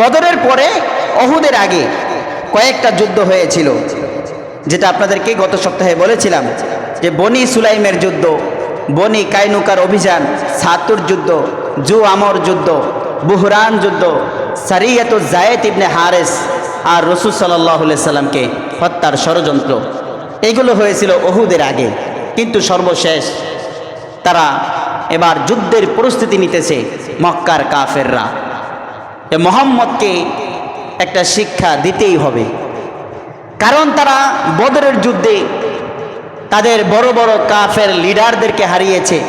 বদরের পরে অহুদের আগে কয়েকটা যুদ্ধ হয়েছিল, যেটা আপনাদেরকে গত সপ্তাহে বলেছিলাম, যে বনি সুলাইমের যুদ্ধ, বনি কাইনুকার অভিযান, সাতুর যুদ্ধ, জু আমর যুদ্ধ, বুহরান যুদ্ধ, সারিয়াত জায়েদ ইবনে হারেস আর রসুল সাল্লাহ সাল্লামকে হত্যার ষড়যন্ত্র। এগুলো হয়েছিল অহুদের আগে, কিন্তু সর্বশেষ তারা এবার যুদ্ধের পরিস্থিতি নিতেছে মক্কার কাফেররা। এ মোহাম্মদকে একটা শিক্ষা দিতেই হবে। কারণ তারা বদরের যুদ্ধে তাদের বড় বড় কাফের লিডারদেরকে হারিয়েছে।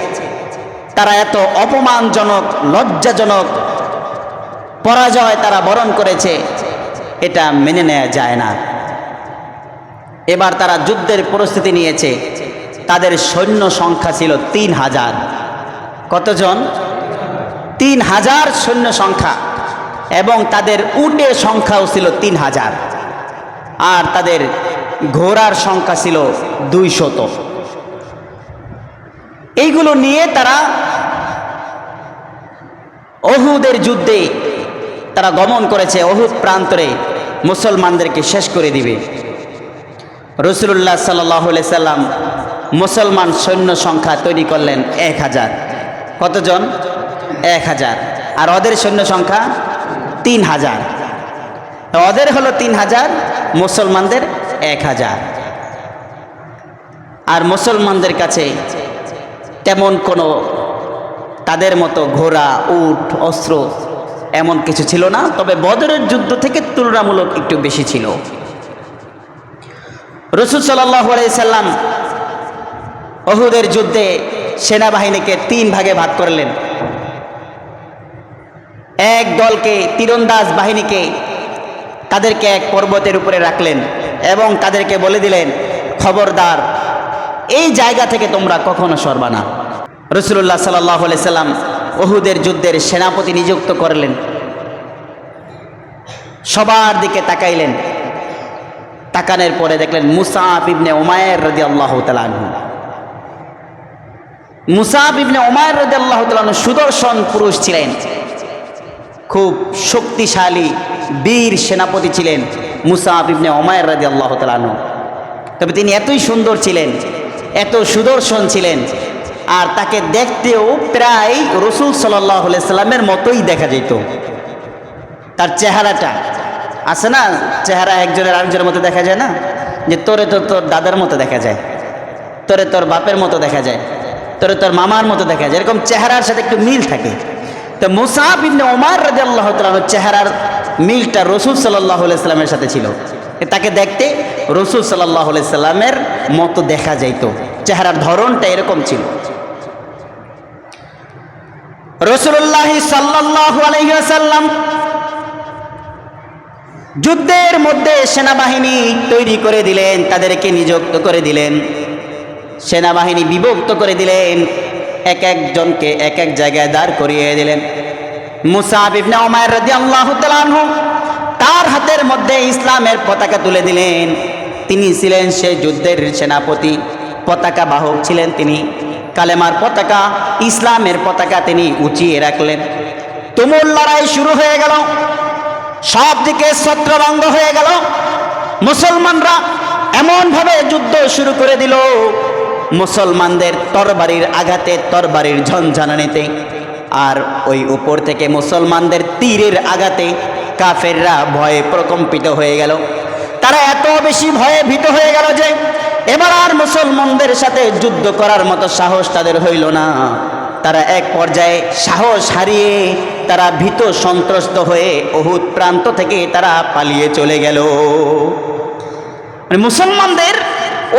তারা এত অপমানজনক, লজ্জাজনক পরাজয় তারা বরণ করেছে, এটা মেনে নেওয়া যায় না। এবার তারা যুদ্ধের পরিস্থিতি নিয়েছে। তাদের সৈন্য সংখ্যা ছিল তিন হাজার। কতজন? তিন হাজার সৈন্য সংখ্যা। এবং তাদের উটের সংখ্যাও ছিল তিন হাজার। আর তাদের ঘোড়ার সংখ্যা ছিল দুই শত এইগুলো নিয়ে তারা অহুদের যুদ্ধে তারা গমন করেছে। অহুদ প্রান্তরে মুসলমানদেরকে শেষ করে দিবে। রসুল্লাহ সাল্লাহ সাল্লাম মুসলমান সৈন্য সংখ্যা তৈরি করলেন এক হাজার। কতজন? এক হাজার। আর ওদের সৈন্য সংখ্যা তিন হাজার ওদের হলো তিন হাজার মুসলমানদের এক হাজার আর মুসলমানদের কাছে তেমন কোনো তাদের মতো ঘোড়া, উট, অস্ত্র এমন কিছু ছিল না, তবে বদরের যুদ্ধ থেকে তুলনামূলক একটু বেশি ছিল। রসুল সাল্লাম অহুদের যুদ্ধে সেনাবাহিনীকে তিন ভাগে ভাগ করলেন। এক দলকে, তীরন্দাজ বাহিনীকে তাদেরকে এক পর্বতের উপরে রাখলেন এবং তাদেরকে বলে দিলেন, খবরদার, এই জায়গা থেকে তোমরা কখনো সরবা না। রসুল্লাহ সাল্লাহ সাল্লাম ওহুদের যুদ্ধের সেনাপতি নিযুক্ত করলেন। সবার দিকে তাকাইলেন। তাকানের পরে দেখলেন মুসাফ ইবনে ওমায়ের রদি আল্লাহ তালু মুসাফ ইবনে ওমায়ের রদি আল্লাহ তালু সুদর্শন পুরুষ ছিলেন। খুব শক্তিশালী বীর সেনাপতি ছিলেন মুসাফ ইবনে ওমায়ের রাজি আল্লাহ তালু তবে তিনি এতই সুন্দর ছিলেন, এত সুদর্শন ছিলেন, আর তাকে দেখতেও প্রায় রসুল সাল্লাহ সাল্লামের মতোই দেখা যেত। তার চেহারাটা, আছে না? চেহারা একজনের আরেকজনের মতো দেখা যায় না? যে তোরে তো তোর দাদার মতো দেখা যায়, তোরে তোর বাপের মতো দেখা যায়, তোরে তোর মামার মতো দেখা যায়। এরকম চেহারার সাথে একটু মিল থাকে। তো মুসাফ ইবনে ওমার রাজি আল্লাহ তালানোর চেহারার মিলটা রসুল সাল্লাহ সাল্লামের সাথে ছিল। তাকে দেখতে রসুল সাল্লাহ সাল্লামের মতো দেখা যাইতো। চেহারার ধরনটা এরকম ছিল। রসুল্লাহ সাল্লাহ আলহিহাসাল্লাম যুদ্ধের মধ্যে সেনাবাহিনী তৈরি করে দিলেন, তাদেরকে নিযুক্ত করে দিলেন। সেনাবাহিনী বিভক্ত করে দিলেন। এক একজনকে এক এক জায়গায় দাঁড় করিয়ে দিলেন। মুসাব ইবনে ওমায়ের রাদিয়াল্লাহু তাআলা তার হাতের মধ্যে ইসলামের পতাকা তুলে দিলেন। তিনি ছিলেন সেই যুদ্ধের সেনাপতি, পতাকা বাহক ছিলেন তিনি। কালেমার পতাকা, ইসলামের পতাকা তিনি উঁচিয়ে রাখলেন। তুমুল লড়াই শুরু হয়ে গেল। সব দিকে ছত্রভঙ্গ হয়ে গেল। মুসলমানরা এমনভাবে যুদ্ধ শুরু করে দিল। মুসলমানদের তরবারির আঘাতে তরবারির ঝনঝনানিতে। আর ওই উপর থেকে মুসলমানদের তীরের আঘাতে কাফেররা ভয়ে প্রকম্পিত হয়ে গেল। তারা এত বেশি ভয়ে ভীত হয়ে গেল যে, এবার আর মুসলমানদের সাথে যুদ্ধ করার মতো সাহস তাদের হইল না। তারা এক পর্যায়ে সাহস হারিয়ে তারা ভীত সন্ত্রস্ত হয়ে অহুত প্রান্ত থেকে তারা পালিয়ে চলে গেল। মানে মুসলমানদের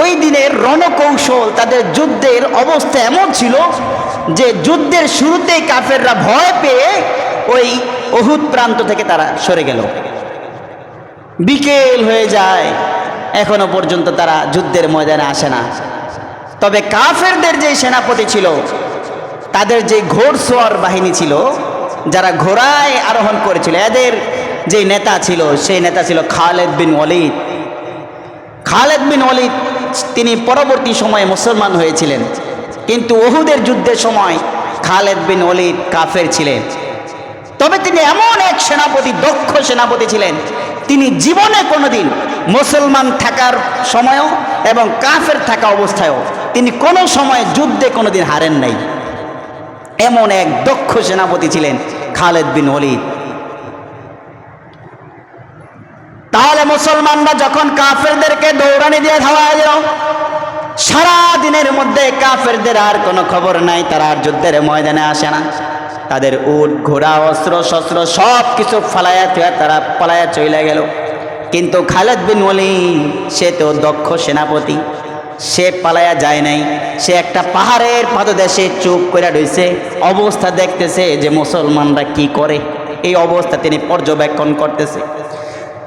ওই দিনের রণকৌশল, তাদের যুদ্ধের অবস্থা এমন ছিল যে যুদ্ধের শুরুতেই কাফেররা ভয় পেয়ে ওই অহুত প্রান্ত থেকে তারা সরে গেল। বিকেল হয়ে যায়, এখনও পর্যন্ত তারা যুদ্ধের ময়দানে আসে না। তবে কাফেরদের যে সেনাপতি ছিল, তাদের যে ঘোড়সোয়ার বাহিনী ছিল, যারা ঘোড়ায় আরোহণ করেছিল, এদের যে নেতা ছিল, সেই নেতা ছিল খালেদ বিন ওয়ালিদ। খালেদ বিন ওয়ালিদ তিনি পরবর্তী সময়ে মুসলমান হয়েছিলেন। কিন্তু ওহুদের যুদ্ধের সময় খালেদ বিন ওয়ালিদ কাফের ছিলেন। তবে তিনি এমন এক সেনাপতি, দক্ষ সেনাপতি ছিলেন। তিনি জীবনে কোনোদিন মুসলমান থাকার সময়ও এবং কাফের থাকা অবস্থায়ও তিনি কোনো সময় যুদ্ধে কোনোদিন হারেন নাই। এমন এক দক্ষ সেনাপতি ছিলেন খালেদ বিন ওলিদ। তাহলে মুসলমানরা যখন কাফেরদেরকে দৌড়ানি দিয়ে ধাওয়া দিল, সারা দিনের মধ্যে কাফেরদের আর কোনো খবর নাই, তারা আর যুদ্ধের ময়দানে আসে না। তাদের উট, ঘোড়া, অস্ত্র, শস্ত্র সব কিছু ফালাইয়া থুয়া তারা পালাইয়া চলে গেল। কিন্তু খালেদ বিন ওলিদ সে তো দক্ষ সেনাপতি, সে পালায়া যায় নাই। সে একটা পাহাড়ের পাদদেশে চুপ করে রয়েছে অবস্থা দেখতেছে যে মুসলমানরা কি করে। এই অবস্থা তিনি পর্যবেক্ষণ করতেছে।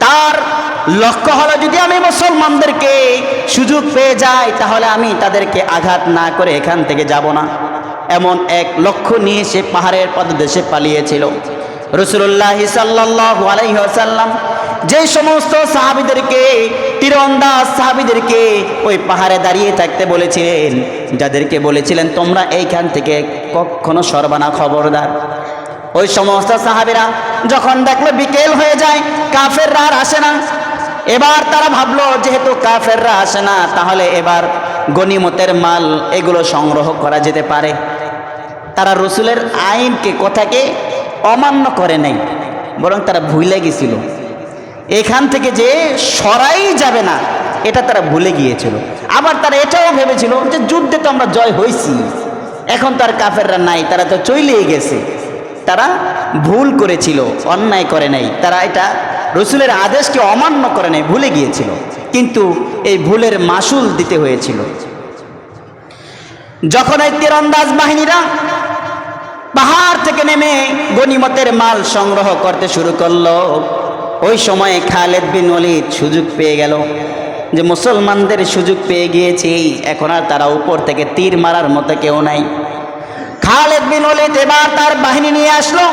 তার লক্ষ্য হলো যদি আমি মুসলমানদেরকে সুযোগ পেয়ে যাই, তাহলে আমি তাদেরকে আঘাত না করে এখান থেকে যাব না। এমন এক লক্ষ্য নিয়ে সে পাহাড়ের পদদেশে পালিয়েছিল। রসুল্লাহ সাল্লাহ যে সমস্ত সাহাবিদেরকে, তীরন্দাজ সাহাবিদেরকে ওই পাহাড়ে দাঁড়িয়ে থাকতে বলেছিলেন, যাদেরকে বলেছিলেন, তোমরা এইখান থেকে কখনো সর্বানা খবরদার। ওই সমস্ত সাহাবিরা যখন দেখল বিকেল হয়ে যায়, কাফেররা আর আসে না এবার তারা ভাবলো, যেহেতু কাফেররা আসে না, তাহলে এবার গনিমতের মাল এগুলো সংগ্রহ করা যেতে পারে। তারা রসুলের আইনকে, কথাকে অমান্য করে নাই, বরং তারা ভুলে গেছিল। এখান থেকে যে সরাই যাবে না, এটা তারা ভুলে গিয়েছিল। আবার তারা এটাও ভেবেছিল যে যুদ্ধে তো আমরা জয় হয়েছি এখন তার কাফেররা নাই, তারা তো চলেই গেছে। তারা ভুল করেছিল, অন্যায় করে নাই। তারা এটা রসুলের আদেশকে অমান্য করে নাই, ভুলে গিয়েছিল। কিন্তু এই ভুলের মাসুল দিতে হয়েছিল। যখন এই তীরন্দাজ বাহিনীরা পাহাড় থেকে নেমে গনিমতের মাল সংগ্রহ করতে শুরু করল, ওই সময়ে খালেদ বিন ওলিদ সুযোগ পেয়ে গেল যে মুসলমানদের সুযোগ পেয়ে গিয়েছি এখন আর তারা উপর থেকে তীর মারার মতো কেউ নাই। খালেদ বিন ওলিদ এবার তার বাহিনী নিয়ে আসলো।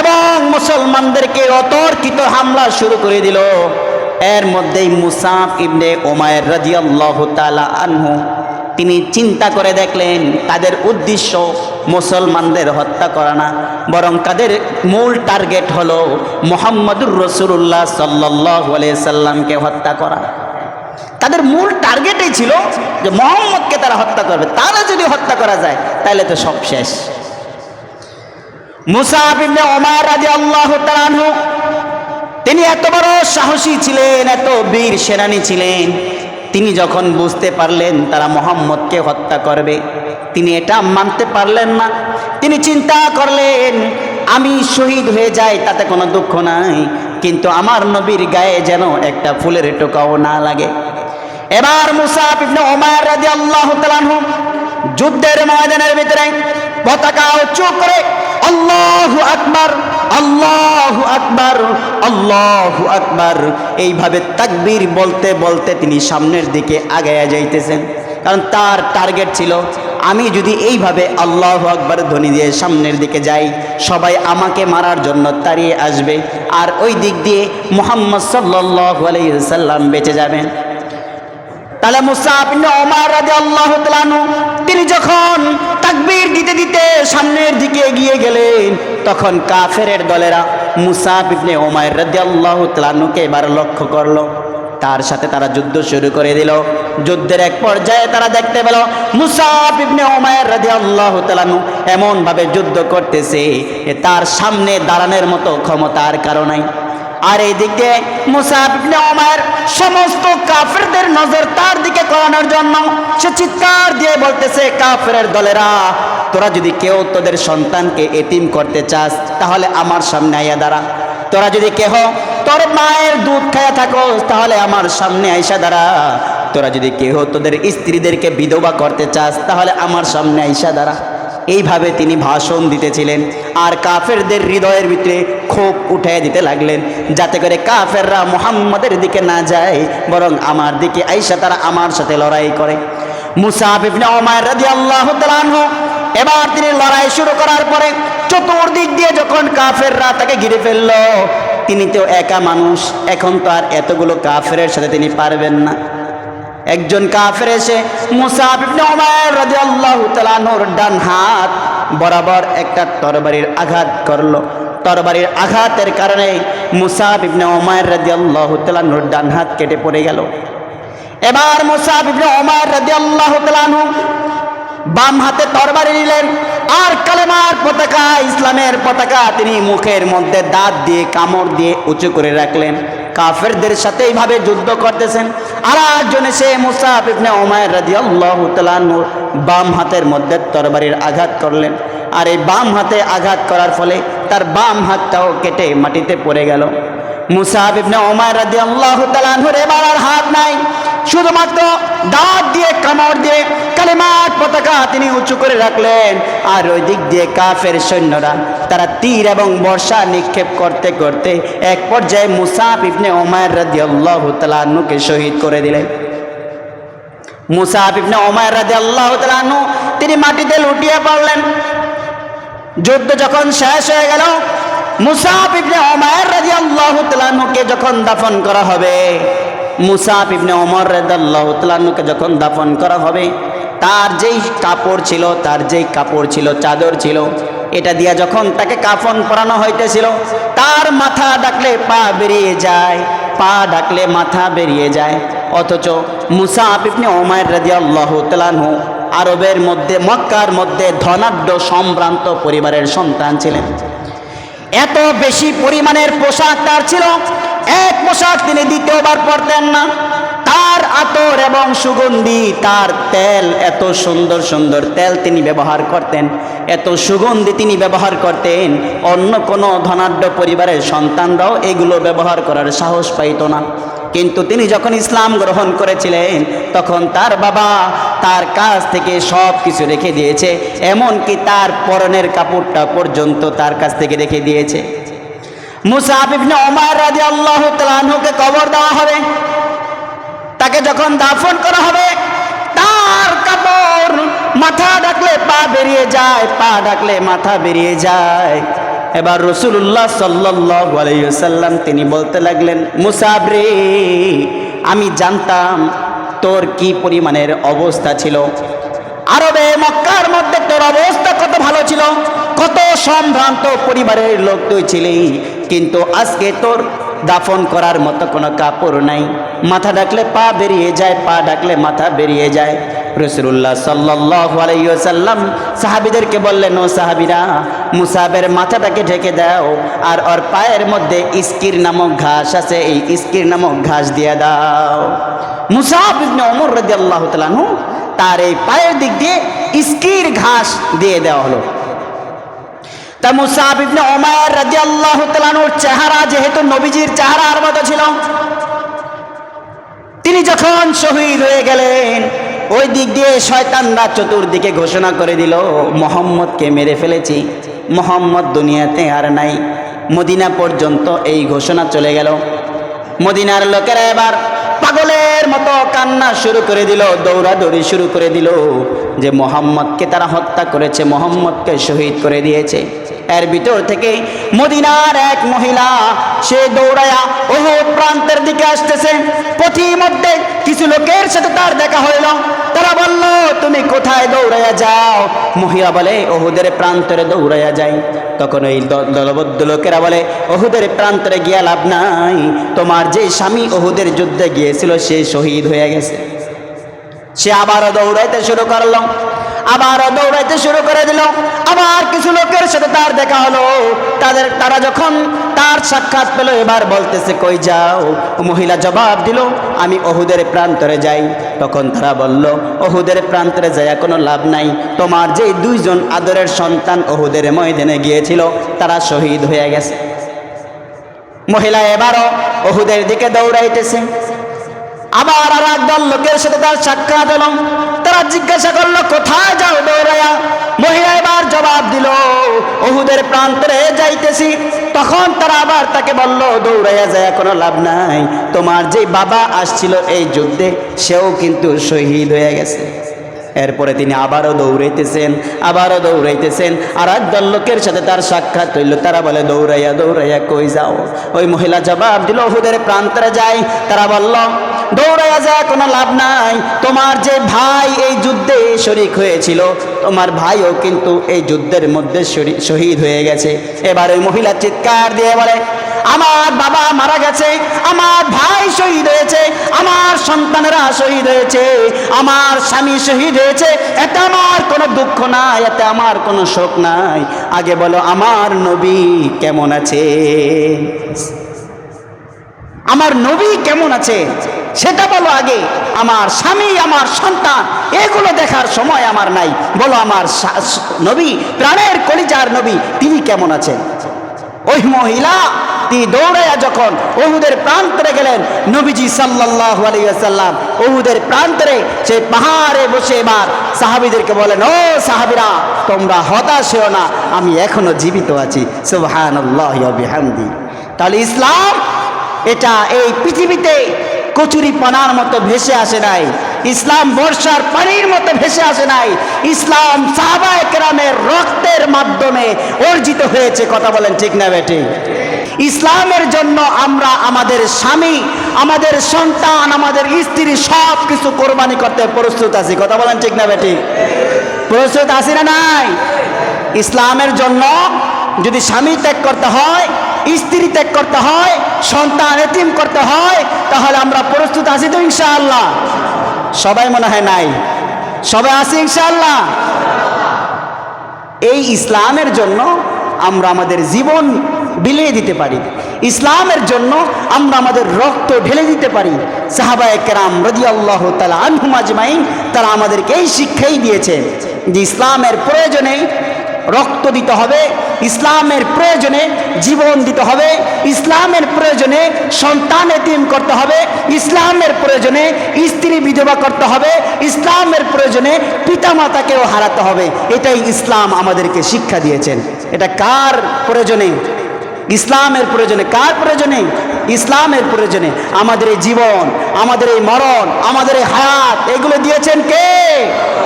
এবং মুসলমানদেরকে অতর্কিত হামলা শুরু করে দিল। এর মধ্যেই মুসাফ ইবনে ওমায়ের রাজিয়াল্লাহ তালা আনহু, তিনি চিন্তা করে দেখলেন, তাদের উদ্দেশ্য মুসলমানদের হত্যা করা না, বরং তাদের মূল টার্গেট হলো মোহাম্মদুর রসুল্লাহ সাল্লাহ সাল্লামকে হত্যা করা। তাদের মূল টার্গেটই ছিল যে মোহাম্মদকে তারা হত্যা করবে, তারা যদি হত্যা করা যায়, তাহলে তো সব শেষ। আল্লাহ তিনি এত বড় সাহসী ছিলেন, এত বীর সেনানী ছিলেন। তিনি যখন বুঝতে পারলেন তারা মোহাম্মদকে হত্যা করবে, তিনি এটা মানতে পারলেন না। তিনি চিন্তা করলেন, আমি শহীদ হয়ে যাই, তাতে কোনো দুঃখ নাই, কিন্তু আমার নবীর গায়ে যেন একটা ফুলের টোকাও না লাগে। এবার মুসাফ ইবনে ওমার রাদিয়াল্লাহু যুদ্ধের ময়দানের ভিতরে পতাকা উঁচু করে, আল্লাহু আকবার আল্লাহু আকবার আল্লাহু আকবার। এইভাবে তাকবীর বলতে বলতে তিনি সামনের দিকে আগায়া যাইতেছেন। কারণ তার টার্গেট ছিল, আমি যদি এইভাবে আল্লাহ আকবার ধ্বনি দিয়ে সামনের দিকে যাই, সবাই আমাকে মারার জন্য তাড়িয়ে আসবে আর ওই দিক দিয়ে মোহাম্মদ সাল্লাহ আলাইসাল্লাম বেঁচে যাবেন। তাহলে মুসাফ ইবনে ওমর রাদিয়াল্লাহু তাআলা তিনি যখন তাকবীর দিতে দিতে সামনের দিকে এগিয়ে গেলেন। তখন কাফেরের দলেরা মুসাফ ইবনে ওমর রাদিয়াল্লাহু তাআলা আনহুকে এবার লক্ষ্য করল। তার সাথে তারা যুদ্ধ শুরু করে দিল। যুদ্ধের এক পর্যায়ে তারা দেখতে পেল মুসাফ ইবনে ওমায়ের রাদিয়াল্লাহু তাআলা আনহু এমন ভাবে যুদ্ধ করতেছে তার সামনে দাঁড়ানোর মতো ক্ষমতার কারণে আর এই দিক দিয়ে মুসাফ ইবনে সমস্ত কাফেরদের নজর তার দিকে করানোর জন্য সে চিৎকার দিয়ে বলতেছে কাফের দলেরা, তোরা যদি কেউ তোদের সন্তানকে এতিম করতে চাস, তাহলে আমার সামনে আইয়া দাঁড়া। তোরা যদি কেহ তোর মায়ের দুধ খায়া থাকো তাহলে আমার সামনে আইসা দাঁড়া। তোরা যদি কেহ তোদের স্ত্রীদেরকে বিধবা করতে চাস, তাহলে আমার সামনে আইসা দাঁড়া। এইভাবে তিনি ভাষণ দিতেছিলেন। আর কাফেরদের হৃদয়ের ভিতরে ক্ষোভ উঠে দিতে লাগলেন, যাতে করে কাফেররা মোহাম্মদের দিকে না যায়, বরং আমার দিকে আইসা তারা আমার সাথে লড়াই করে। ওমর রাদিয়াল্লাহু তাআলা আনহু, এবার তিনি লড়াই শুরু করার পরে চতুর্দিক দিয়ে যখন কাফেররা তাকে ঘিরে ফেলল, তিনি তো একা মানুষ, এখন তো আর এতগুলো কাফেরের সাথে তিনি পারবেন না। একজন কাফের এসে তাআলা ডান হাত বরাবর একটা তরবারির আঘাত করল। তরবারির আঘাতের কারণে মুসাব ইবনে ওমায়ের রাজি আল্লাহ তালানুর ডান হাত কেটে পড়ে গেল। এবার মুসাব ইবনে ওমায়ের রাজি আল্লাহ তালানু বাম হাতে তরবারি নিলেন। আর কালেমার পতাকা, ইসলামের পতাকা তিনি মুখের মধ্যে দাঁত দিয়ে, কামড় দিয়ে উঁচু করে রাখলেন। কাফেরদের সাথে এইভাবে যুদ্ধ করতেছেন। আর একজন সে মুসাফ ইবনে ওমায়ের রাজি আল্লাহ বাম হাতের মধ্যে তরবারির আঘাত করলেন। আর এই বাম হাতে আঘাত করার ফলে তার বাম হাতটাও কেটে মাটিতে পড়ে গেল। মুসাফ ইবনে ওমায় রাজি আল্লাহ আনহুর এবার আর হাত নাই। শুধুমাত্র দাঁত দিয়ে, কামড় দিয়ে, কালেমার পতাকা তিনি উঁচু করে রাখলেন। আর ওই দিক দিয়ে কাফের সৈন্যরা, তারা তীর এবং বর্ষা নিক্ষেপ করতে করতে এক পর্যায়ে মুসাফ ইবনে ওমার রাদিয়াল্লাহু তাআলা আনহুকে শহীদ করে দিলেন। মুসাফ ইবনে ওমার রাদিয়াল্লাহু তাআলা আনহু তিনি মাটিতে লুটিয়ে পড়লেন। যুদ্ধ যখন শেষ হয়ে গেল, মুসাফ ইবনে ওমর রাদিয়াল্লাহু তাআলাকে যখন দাফন করা হবে মুসাফ ইবনে অমর রাদিয়াল্লাহু তাআলাকে যখন দাফন করা হবে, তার যেই কাপড় ছিল, তার যেই কাপড় ছিল, চাদর ছিল, এটা দিয়া যখন তাকে কাফন পরানো হইতেছিল, তার মাথা ডাকলে পা বেরিয়ে যায়, পা ডাকলে মাথা বেরিয়ে যায়। অথচ মুসাফ ইবনে ওমর রাদিয়াল্লাহু তাআলাহু আরবের মধ্যে, মক্কার মধ্যে ধনাঢ্য সম্ভ্রান্ত পরিবারের সন্তান ছিলেন। এত বেশি পরিমাণের পোশাক তার ছিল এক পোশাক তিনি দ্বিতীয়বার পরতেন না। তার আতর এবং সুগন্ধি, তার তেল, এত সুন্দর সুন্দর তেল তিনি ব্যবহার করতেন। এত সুগন্ধি তিনি ব্যবহার করতেন। অন্য কোনো ধনাঢ্য পরিবারের সন্তানরাও এগুলো ব্যবহার করার সাহস পাইত না। কিন্তু তিনি যখন ইসলাম গ্রহণ করেছিলেন, তখন তার বাবা তার কাছ থেকে সব কিছু রেখে দিয়েছে। এমনকি তার পরনের কাপড়টা পর্যন্ত তার কাছ থেকে রেখে দিয়েছে। মুসাফ ইবনে ওমর রাদিয়াল্লাহু তাআলা আনহুকে কবর দেওয়া হবে। তাকে যখন দাফন করা হবে, তার কাপড় মাথা ডাকলে পা বেরিয়ে যায়, পা ডাকলে মাথা বেরিয়ে যায়। এবার রসুল্লাহ সাল্লাম তিনি বলতে লাগলেন মুসাবরে আমি জানতাম তোর কি পরিমাণের অবস্থা ছিল? আরবে মক্কার মধ্যে তোর অবস্থা কত ভালো ছিল? কত সম্ভ্রান্ত পরিবারের লোক তুই ছিলি। কিন্তু আজকে তোর দাফন করার মতো কোনো কাপড় নাই। মাথা ডাকলে পা বেরিয়ে যায়, পা ডাকলে মাথা বেরিয়ে যায়। রসুল্লাহ সাল্লাহ সাহাবিদেরকে বললেন, ও সাহাবিরা, মুসাবের মাথাটাকে ঢেকে দাও আর ওর পায়ের মধ্যে ইস্কির নামক ঘাস আছে, এই ইস্কির নামক ঘাস দিয়ে দাও। মুসাব ইবনে ওমর রাদিয়াল্লাহু তাআলা আনহু তার এই পায়ের দিক দিয়ে ইস্কির ঘাস দিয়ে দেওয়া হলো। তা মুসাব ইবনে ওমর তাআলা আনহুর চেহারা যেহেতু নবীজির চেহারার মতো ছিল, তিনি যখন শহীদ হয়ে গেলেন, ওই দিক দিয়ে শয়তানরা চতুর্দিকে ঘোষণা করে দিল, মোহাম্মদকে মেরে ফেলেছি, মোহাম্মদ দুনিয়াতে আর নাই, মদিনা পর্যন্ত এই ঘোষণা চলে গেল। মদিনার লোকেরা এবার পাগলের মতো কান্না শুরু করে দিল, দৌড়াদৌড়ি শুরু করে দিল। যে মোহাম্মদকে তারা হত্যা করেছে, মোহাম্মদকে শহীদ করে দিয়েছে। এর ভিতর থেকে মদিনার এক মহিলা, সে দৌড়ায়া ওহ প্রান্তের দিকে আসতেছে। পথি মধ্যে কিছু লোকের সাথে তার দেখা হইল। তারা বলল, তুমি কোথায় দৌড়াইয়া যাও? মহিলা বলে, ওহুদের প্রান্তরে দৌড়াইয়া যাই। তখন ওই দলবদ্ধ লোকেরা বলে, ওহুদের প্রান্তরে গিয়া লাভ নাই। তোমার যে স্বামী ওহুদের যুদ্ধে গিয়েছিল, সে শহীদ হয়ে গেছে। সে আবারও দৌড়াইতে শুরু করল। আবারও দৌড়াইতে শুরু করে দিল। আবার কিছু লোকের সাথে তার দেখা হলো। তাদের, তারা যখন তার সাক্ষাৎ পেল, এবার বলতেছে, কই যাও? মহিলা জবাব দিল, আমি ওহুদের প্রান্তরে যাই। তখন তারা বলল অহুদের প্রান্তরে যাইয়া কোনো লাভ নাই। তোমার যে দুইজন আদরের সন্তান ওহুদের ময়দানে গিয়েছিল, তারা শহীদ হয়ে গেছে। মহিলা এবারও ওহুদের দিকে দৌড়াইতেছে। আবার আর একদল লোকের সাথে তার সাক্ষাৎ হলো। তারা জিজ্ঞাসা করল, কোথায় যাও দৌড়াইয়া মহিলা এবার জবাব দিল, ওহুদের প্রান্তরে যাইতেছি। তখন তারা আবার তাকে বলল দৌড়াইয়া যায়, কোনো লাভ নাই। তোমার যে বাবা আসছিল এই যুদ্ধে, সেও কিন্তু শহীদ হয়ে গেছে। এরপরে তিনি আবারও দৌড়াইতেছেন আবারও দৌড়াইতেছেন। আর একদল লোকের সাথে তার সাক্ষাৎ হইল। তারা বলে দৌড়াইয়া দৌড়াইয়া কই যাও? ওই মহিলা জবাব দিল, ওহুদের প্রান্তরে যাই। তারা বলল দৌড়াইয়া যায়, কোনো লাভ নাই। তোমার যে ভাই এই যুদ্ধে শরিক হয়েছিল, তোমার ভাইও কিন্তু এই যুদ্ধের মধ্যে শহীদ হয়ে গেছে। এবার ওই মহিলা চিৎকার দিয়ে বলে, আমার বাবা মারা গেছে, আমার ভাই শহীদ হয়েছে, আমার সন্তানেরা শহীদ হয়েছে, আমার স্বামী শহীদ হয়েছে, এতে আমার কোনো দুঃখ নাই, এতে আমার কোনো শোক নাই। আগে বলো, আমার নবী কেমন আছে? আমার নবী কেমন আছে? সেটা বলো আগে। আমার স্বামী, আমার সন্তান, এগুলো দেখার সময় আমার নাই। বলো আমার নবী, প্রাণের কলিজার নবী, তিনি কেমন আছেন? ওই মহিলা, তিনি দৌড়াইয়া যখন ওহুদের প্রান্তরে গেলেন, নবীজি সাল্লাহ আলাইসাল্লাম ওহুদের প্রান্তরে, সে পাহাড়ে বসে এবার সাহাবিদেরকে বলেন, ও সাহাবিরা, তোমরা হতাশ হও না, আমি এখনও জীবিত আছি। সুবহান তাহলে ইসলাম, এটা এই পৃথিবীতে কচুরি পানার মতো ভেসে আসে নাই। ইসলাম বর্ষার পানির মতো ভেসে আসে নাই। ইসলাম কেরামের রক্তের মাধ্যমে অর্জিত হয়েছে। কথা বলেন ঠিক না বেটি ইসলামের জন্য আমরা আমাদের স্বামী, আমাদের সন্তান, আমাদের স্ত্রী সব কিছু কোরবানি করতে প্রস্তুত আছি। কথা বলেন ঠিক না বেটি প্রস্তুত আছি না নাই? ইসলামের জন্য যদি স্বামী ত্যাগ করতে হয় স্ত্রী ত্যাগ করতে হয়, সন্তান এতিম করতে হয়, তাহলে আমরা প্রস্তুত আছি তো ইনশাআল্লাহ। সবাই মনে হয় নাই? সবাই আছি ইনশাআল্লাহ? এই ইসলামের জন্য আমরা আমাদের জীবন বিলিয়ে দিতে পারি। ইসলামের জন্য আমরা আমাদের রক্ত ঢেলে দিতে পারি। সাহাবায়ে কেরাম রদি আল্লাহ তালা আনহুম আজমাইন, তারা আমাদেরকে এই শিক্ষাই দিয়েছে যে ইসলামের প্রয়োজনে রক্ত দিতে হবে, ইসলামের প্রয়োজনে জীবন দিতে হবে, ইসলামের প্রয়োজনে সন্তান এতিম করতে হবে, ইসলামের প্রয়োজনে স্ত্রী বিধবা করতে হবে, ইসলামের প্রয়োজনে পিতামাতাকেও হারাতে হবে। এটাই ইসলাম আমাদেরকে শিক্ষা দিয়েছেন। এটা কার প্রয়োজনে? ইসলামের প্রয়োজনে কার প্রয়োজনে? ইসলামের প্রয়োজনে আমাদের এই জীবন, আমাদের এই মরণ, আমাদের এই হায়াত, এগুলো দিয়েছেন কে?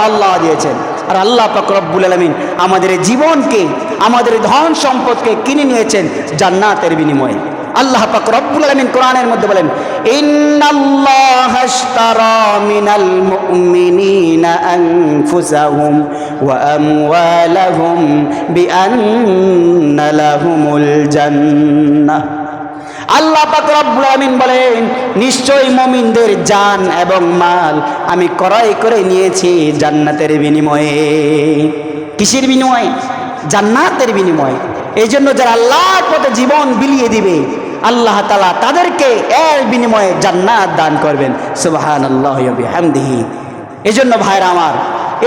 আল্লাহ দিয়েছেন। আর আল্লাহ রব্বুল আলমিন আমাদের জীবনকে, আমাদের ধন সম্পদকে কিনে নিয়েছেন জান্নাতের বিনিময়ে। আল্লাহ পাক রব্বুল আলমিন কোরআনের মধ্যে বলেন, ইন্নাল্লাহ জান্নাহ। আল্লাহ আমিন বলেন, নিশ্চয়ই মমিনদের জান এবং মাল আমি ক্রয় করে নিয়েছি জান্নাতের বিনিময়ে। কিসের বিনিময়ে? জান্নাতের বিনিময়ে। এই জন্য যারা আল্লাহর পথে জীবন বিলিয়ে দিবে, আল্লাহ তালা তাদেরকে এর বিনিময়ে জান্নাত দান করবেন। সুবাহান আল্লাহ হামদিহি এই জন্য ভাইরা আমার,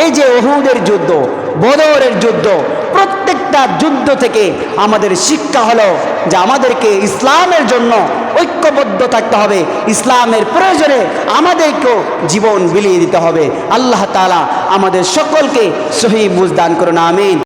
এই যে ওহুদের যুদ্ধ, বদরের যুদ্ধ প্রত্যেকটা যুদ্ধ থেকে আমাদের শিক্ষা হলো যে আমাদেরকে ইসলামের জন্য ঐক্যবদ্ধ থাকতে হবে। ইসলামের প্রয়োজনে আমাদেরকেও জীবন বিলিয়ে দিতে হবে। আল্লাহ তালা আমাদের সকলকে সহি বুঝদান করুন, আমিন।